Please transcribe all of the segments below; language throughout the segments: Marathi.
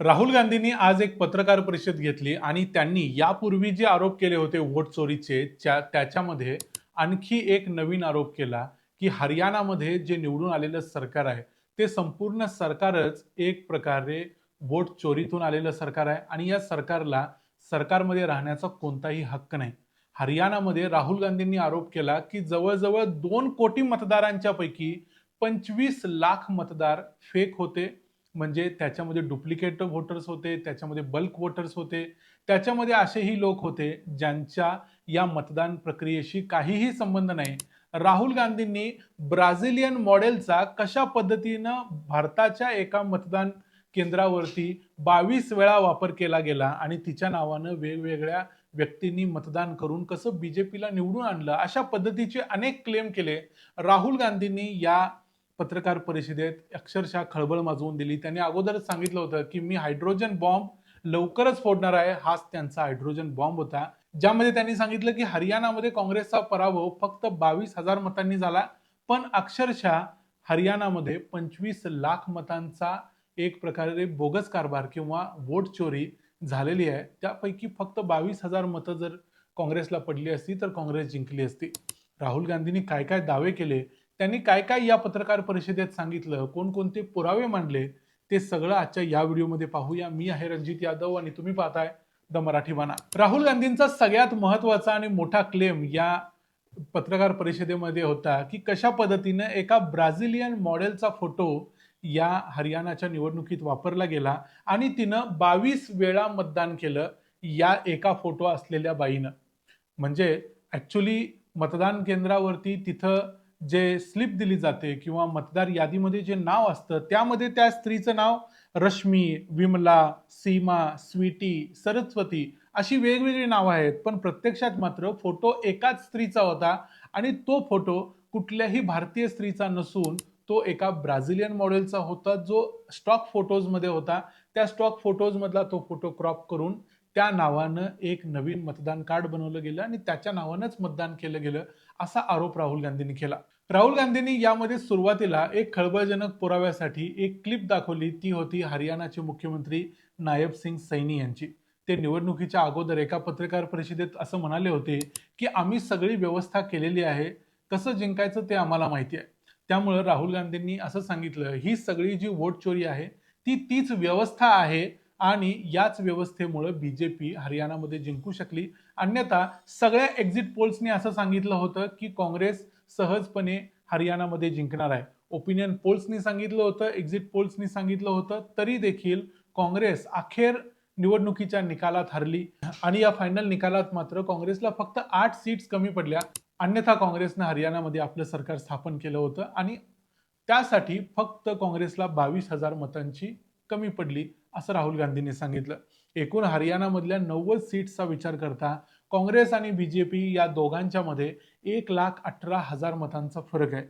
राहुल गांधींनी आज एक पत्रकार परिषद घेतली आणि त्यांनी यापूर्वी जे आरोप केले होते वोट चोरीचे त्या- त्याच्यामध्ये आणखी एक नवीन आरोप केला की हरियाणामध्ये जे निवडून आलेलं सरकार आहे ते संपूर्ण सरकारच एक प्रकारे वोट चोरीतून आलेलं सरकार आहे आणि या सरकारला सरकारमध्ये राहण्याचा कोणताही हक्क नाही. हरियाणामध्ये राहुल गांधींनी आरोप केला की जवळजवळ दोन कोटी मतदारांच्या पैकी पंचवीस लाख मतदार फेक होते म्हणजे त्याच्यामध्ये डुप्लिकेट व्होटर्स होते त्याच्यामध्ये बल्क वोटर्स होते त्याच्यामध्ये असेही लोक होते ज्यांच्या या मतदान प्रक्रियेशी काहीही संबंध नाही. राहुल गांधींनी ब्राझिलियन मॉडेलचा कशा पद्धतीनं भारताच्या एका मतदान केंद्रावरती बावीस वेळा वापर केला गेला आणि तिच्या नावानं वेगवेगळ्या व्यक्तींनी मतदान करून कसं बीजेपीला निवडून आणलं अशा पद्धतीचे अनेक क्लेम केले. राहुल गांधींनी या पत्रकार परिषदेत अक्षरशः खळबळ माजवून दिली. त्यांनी अगोदरच सांगितलं होतं की मी हायड्रोजन बॉम्ब लवकरच फोडणार आहे. हाच त्यांचा हायड्रोजन बॉम्ब होता. ज्यामध्ये त्यांनी सांगितलं की हरियाणामध्ये काँग्रेसचा पराभव फक्त बावीस हजार मतांनी झाला पण अक्षरशः हरियाणामध्ये पंचवीस लाख मतांचा एक प्रकारे बोगस कारभार किंवा वोट चोरी झालेली आहे. त्यापैकी फक्त बावीस हजार मतं जर काँग्रेसला पडली असती तर काँग्रेस जिंकली असती. राहुल गांधींनी काय काय दावे केले? त्यांनी काय काय या पत्रकार परिषदेत सांगितलं कोणकोणते पुरावे मांडले ते सगळं आजच्या या व्हिडिओमध्ये पाहूया. मी आहे रणजित यादव आणि तुम्ही पाहताय द मराठी बाणा राहुल गांधींचा सगळ्यात महत्त्वाचा आणि मोठा क्लेम या पत्रकार परिषदेमध्ये होता की कशा पद्धतीनं एका ब्राझिलियन मॉडेलचा फोटो या हरियाणाच्या निवडणुकीत वापरला गेला आणि तिनं बावीस वेळा मतदान केलं या एका फोटो असलेल्या बाईनं. म्हणजे ॲक्च्युली मतदान केंद्रावरती तिथं जे स्लिप दिली जाते किंवा मतदार यादीमध्ये जे नाव असतं त्यामध्ये त्या स्त्रीचं नाव रश्मी विमला सीमा स्वीटी सरस्वती अशी वेगवेगळी नावं आहेत. पण प्रत्यक्षात मात्र फोटो एकाच स्त्रीचा होता आणि तो फोटो कुठल्याही भारतीय स्त्रीचा नसून तो एका ब्राझिलियन मॉडेलचा होता जो स्टॉक फोटोजमध्ये होता. त्या स्टॉक फोटोजमधला तो फोटो क्रॉप करून त्या नावानं एक नवीन मतदान कार्ड बनवलं गेलं आणि त्याच्या नावानंच मतदान केलं गेलं असा आरोप राहुल गांधींनी केला. राहुल गांधींनी यामध्ये सुरुवातीला एक खळबळजनक पुराव्यासाठी एक क्लिप दाखवली. ती होती हरियाणाचे मुख्यमंत्री नायब सिंग सैनी यांची. ते निवडणुकीच्या अगोदर एका पत्रकार परिषदेत असं म्हणाले होते की आम्ही सगळी व्यवस्था केलेली आहे. कसं जिंकायचं ते आम्हाला माहिती आहे. त्यामुळं राहुल गांधींनी असं सांगितलं ही सगळी जी वोट चोरी आहे ती तीच व्यवस्था आहे आणि याच व्यवस्थेमुळे पी हरियाणामध्ये जिंकू शकली. अन्यथा सगळ्या एक्झिट पोल्सनी असं सांगितलं होतं की काँग्रेस सहजपणे हरियाणामध्ये जिंकणार आहे. ओपिनियन पोल्सनी सांगितलं होतं एक्झिट पोल्सनी सांगितलं होतं तरी देखील काँग्रेस अखेर निवडणुकीच्या निकालात हरली. आणि या फायनल निकालात मात्र काँग्रेसला फक्त आठ सीट्स कमी पडल्या. अन्यथा काँग्रेसनं हरियाणामध्ये आपलं सरकार स्थापन केलं होतं आणि त्यासाठी फक्त काँग्रेसला बावीस हजार मतांची कमी पडली. असं राहुल गांधींनी सांगितलं. एकूण हरियाणामधल्या नव्वद सीट्सचा विचार करता काँग्रेस आणि बीजेपी या दोघांच्या मध्ये एक लाख अठरा हजार मतांचा फरक आहे.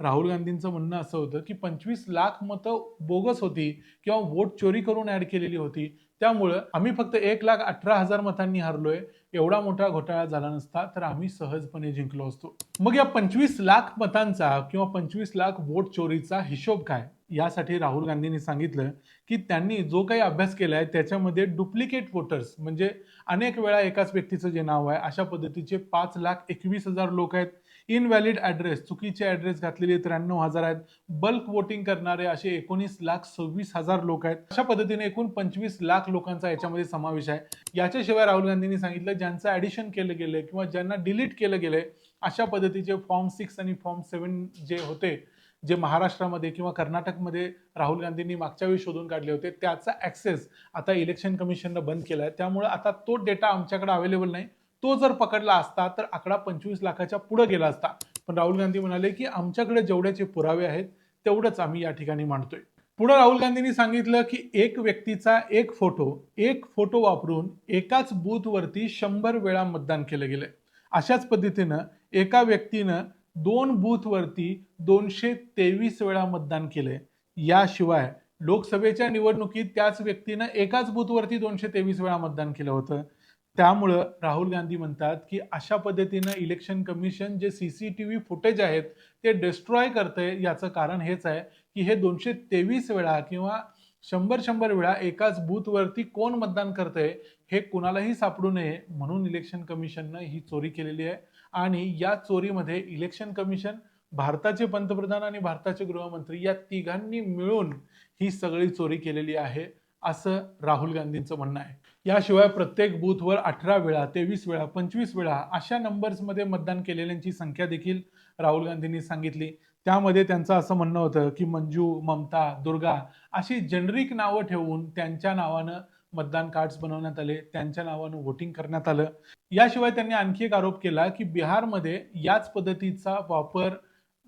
राहुल गांधींचं म्हणणं असं होतं की पंचवीस लाख मतं बोगस होती किंवा वोट चोरी करून ऍड केलेली होती. त्यामुळं आम्ही फक्त एक लाख अठरा हजार मतांनी हरलोय. एवढा मोठा घोटाळा झाला नसता तर आम्ही सहजपणे जिंकलो असतो. मग या पंचवीस लाख मतांचा किंवा पंचवीस लाख वोट चोरीचा हिशोब काय? यासाठी राहुल गांधींनी सांगितलं की त्यांनी जो काही अभ्यास केला आहे त्याच्यामध्ये डुप्लिकेट वोटर्स म्हणजे अनेक वेळा एकाच व्यक्तीचं जे नाव आहे अशा पद्धतीचे पाच लाख एकवीस हजार लोक आहेत. इनव्हॅलिड ॲड्रेस चुकीचे ॲड्रेस घातलेले त्र्याण्णव हजार आहेत. बल्क वोटिंग करणारे असे एकोणीस लाख सव्वीस हजार लोक आहेत. अशा पद्धतीने एकूण पंचवीस लाख लोकांचा याच्यामध्ये समावेश आहे. याच्याशिवाय राहुल गांधींनी सांगितलं ज्यांचं ॲडिशन केलं गेलं किंवा ज्यांना डिलीट केलं गेलं अशा पद्धतीचे फॉर्म सिक्स आणि फॉर्म सेवन जे होते जे महाराष्ट्रामध्ये किंवा कर्नाटकमध्ये राहुल गांधींनी मागच्या वेळी शोधून काढले होते त्याचा ॲक्सेस आता इलेक्शन कमिशननं बंद केला आहे त्यामुळे आता तो डेटा आमच्याकडे अवेलेबल नाही. तो जर पकडला असता तर आकडा पंचवीस लाखाच्या पुढे गेला असता. पण राहुल गांधी म्हणाले की आमच्याकडे जेवढ्याचे पुरावे आहेत तेवढंच आम्ही या ठिकाणी मांडतोय. पुढे राहुल गांधींनी सांगितलं की एक व्यक्तीचा एक फोटो एक फोटो वापरून एकाच बूथवरती शंभर वेळा मतदान केलं गेलंय. अशाच पद्धतीनं एका व्यक्तीनं दोन बूथवरती दोनशे तेवीस वेळा मतदान केलंय. याशिवाय लोकसभेच्या निवडणुकीत त्याच व्यक्तीनं एकाच बूथवरती दोनशे तेवीस वेळा मतदान केलं होतं. त्यामुळं राहुल गांधी म्हणतात की अशा पद्धतीनं इलेक्शन कमिशन जे C C T V footage आहेत ते डिस्ट्रॉय करतंय याचं कारण हेच आहे की हे दोनशे तेवीस वेळा किंवा शंभर शंभर वेळा एकाच बूथवरती कोण मतदान करतंय हे कुणालाही सापडू नये म्हणून इलेक्शन कमिशननं ही चोरी केलेली आहे. आणि या चोरीमध्ये इलेक्शन कमिशन भारताचे पंतप्रधान आणि भारताचे गृहमंत्री या तिघांनी मिळून ही सगळी चोरी केलेली आहे. असं राहुल गांधींचं म्हणणं आहे. याशिवाय प्रत्येक बूथवर अठरा वेळा तेवीस वेळा पंचवीस वेळा अशा नंबर्समध्ये मतदान केलेल्यांची संख्या देखील राहुल गांधींनी सांगितली. त्यामध्ये त्यांचं असं म्हणणं होतं की मंजू ममता दुर्गा अशी जनरिक नावं ठेवून त्यांच्या नावानं मतदान कार्ड्स बनवण्यात आले त्यांच्या नावानं वोटिंग करण्यात आलं. याशिवाय त्यांनी आणखी एक आरोप केला की बिहारमध्ये याच पद्धतीचा वापर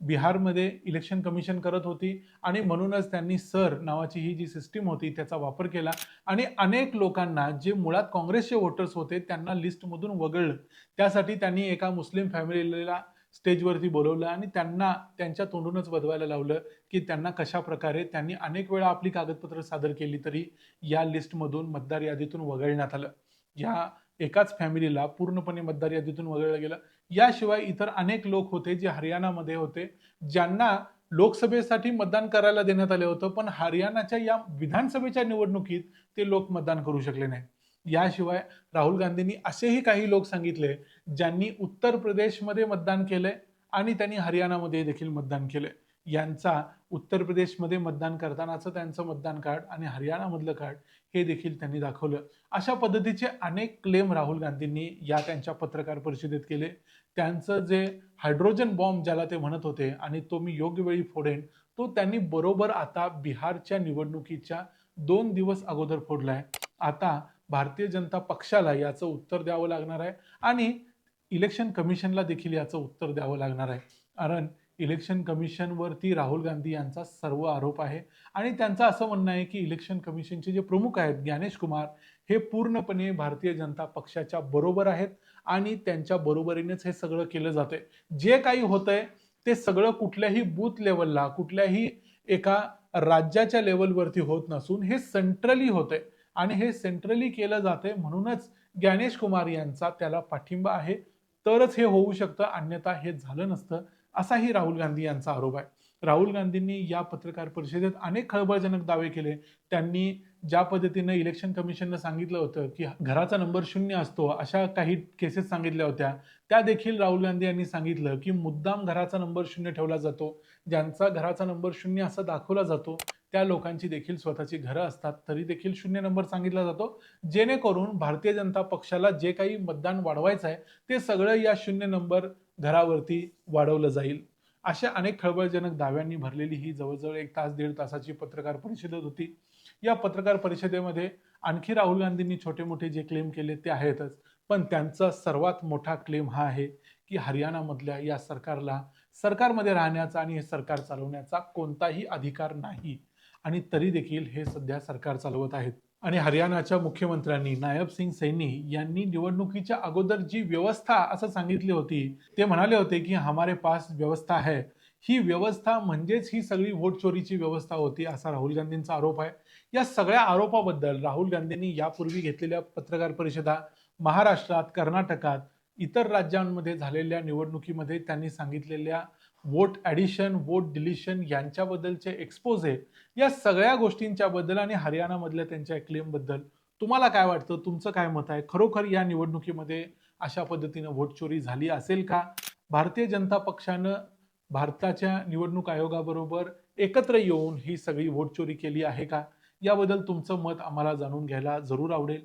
बिहारमध्ये इलेक्शन कमिशन करत होती आणि म्हणूनच त्यांनी सर नावाची ही जी सिस्टीम होती त्याचा वापर केला. आणि अनेक लोकांना जे मुळात काँग्रेसचे वोटर्स होते त्यांना लिस्टमधून वगळलं. त्यासाठी त्यांनी एका मुस्लिम फॅमिलीला स्टेजवरती बोलवलं आणि त्यांना त्यांच्या तोंडूनच बदवायला लावलं की त्यांना कशा प्रकारे त्यांनी अनेक वेळा आपली कागदपत्र सादर केली तरी या लिस्टमधून मतदार यादीतून वगळण्यात आलं. या एकाच फॅमिलीला पूर्णपणे मतदार यादीतून वगळलं गेलं. याशिवाय इतर अनेक लोक होते जे हरियाणामध्ये होते ज्यांना लोकसभेसाठी मतदान करायला देण्यात आले होतं पण हरियाणाच्या या विधानसभेच्या निवडणुकीत ते लोक मतदान करू शकले नाही याशिवाय राहुल गांधींनी असेही काही लोक सांगितले ज्यांनी उत्तर प्रदेशमध्ये मतदान केलंय आणि त्यांनी हरियाणामध्ये देखील मतदान केलंय. यांचा उत्तर प्रदेशमध्ये मतदान करतानाचं त्यांचं मतदान कार्ड आणि हरियाणामधलं कार्ड हे देखील त्यांनी दाखवलं. अशा पद्धतीचे अनेक क्लेम राहुल गांधींनी या त्यांच्या पत्रकार परिषदेत केले. त्यांचं जे हायड्रोजन बॉम्ब ज्याला ते म्हणत होते आणि तो मी योग्य वेळी फोडेन तो त्यांनी बरोबर आता बिहारच्या निवडणुकीच्या दोन दिवस अगोदर फोडलाय. आता भारतीय जनता पक्षाला याचं उत्तर द्यावं लागणार आहे आणि इलेक्शन कमिशनला देखील याचं उत्तर द्यावं लागणार आहे. कारण इलेक्शन कमिशनवरती राहुल गांधी यांचा सर्व आरोप आहे. आणि त्यांचं असं म्हणणं आहे की इलेक्शन कमिशनचे जे प्रमुख आहेत ज्ञानेश कुमार हे पूर्णपणे भारतीय जनता पक्षाच्या बरोबर आहेत आणि त्यांच्या बरोबरीनेच हे सगळं केलं जातंय. जे काही होतंय ते सगळं कुठल्याही बूथ लेवलला कुठल्याही एका राज्याच्या लेवलवरती होत नसून हे सेंट्रली होतंय. आणि हे सेंट्रली केलं जातंय म्हणूनच ज्ञानेश कुमार यांचा त्याला पाठिंबा आहे. तरच हे होऊ शकतं अन्यथा हे झालं नसतं. असाही राहुल गांधी यांचा आरोप आहे. राहुल गांधींनी या पत्रकार परिषदेत अनेक खळबळजनक दावे केले. त्यांनी ज्या पद्धतीनं इलेक्शन कमिशननं सांगितलं होतं की घराचा नंबर शून्य असतो अशा काही केसेस सांगितल्या होत्या त्या देखील राहुल गांधी यांनी सांगितलं की मुद्दाम घराचा नंबर शून्य ठेवला जातो. ज्यांचा घराचा नंबर शून्य असा दाखवला जातो त्या लोकांची देखील स्वतःची घरं असतात तरी देखील शून्य नंबर सांगितला जातो. जेणेकरून भारतीय जनता पक्षाला जे काही मतदान वाढवायचं आहे ते सगळं या शून्य नंबर घरावरती वाढवलं जाईल. अशा अनेक खळबळजनक दाव्यांनी भरलेली ही जवळजवळ एक तास दीड तासाची पत्रकार परिषद होती. या पत्रकार परिषदेमध्ये आणखी राहुल गांधींनी छोटे मोठे जे क्लेम केले ते आहेतच. पण त्यांचा सर्वात मोठा क्लेम हा आहे की हरियाणामधल्या या सरकारला सरकारमध्ये राहण्याचा आणि हे सरकार चालवण्याचा कोणताही अधिकार नाही. आणि तरी देखील हे सध्या सरकार चालवत आहेत. आणि हरियाणाच्या मुख्यमंत्र्यांनी नायब सिंग सैनी यांनी निवडणुकीच्या अगोदर जी व्यवस्था असं सांगितली होती ते म्हणाले होते की हमारे पास व्यवस्था है. ही व्यवस्था म्हणजेच ही सगळी व्होट चोरीची व्यवस्था होती असा राहुल गांधींचा आरोप आहे. या सगळ्या आरोपाबद्दल राहुल गांधींनी यापूर्वी घेतलेल्या पत्रकार परिषदा महाराष्ट्रात कर्नाटकात इतर राज्यांमध्ये झालेल्या निवडणुकीमध्ये त्यांनी सांगितलेल्या वोट ॲडिशन वोट डिलिशन यांच्याबद्दलचे एक्सपोजे या सगळ्या गोष्टींच्या बद्दल आणि हरियाणामधल्या त्यांच्या क्लेमबद्दल तुम्हाला काय वाटतं? तुमचं काय मत आहे? खरोखर या निवडणुकीमध्ये अशा पद्धतीनं वोट चोरी झाली असेल का? भारतीय जनता पक्षानं भारताच्या निवडणूक आयोगाबरोबर एकत्र येऊन ही सगळी वोट चोरी केली आहे का? याबद्दल तुमचं मत आम्हाला जाणून घ्यायला जरूर आवडेल.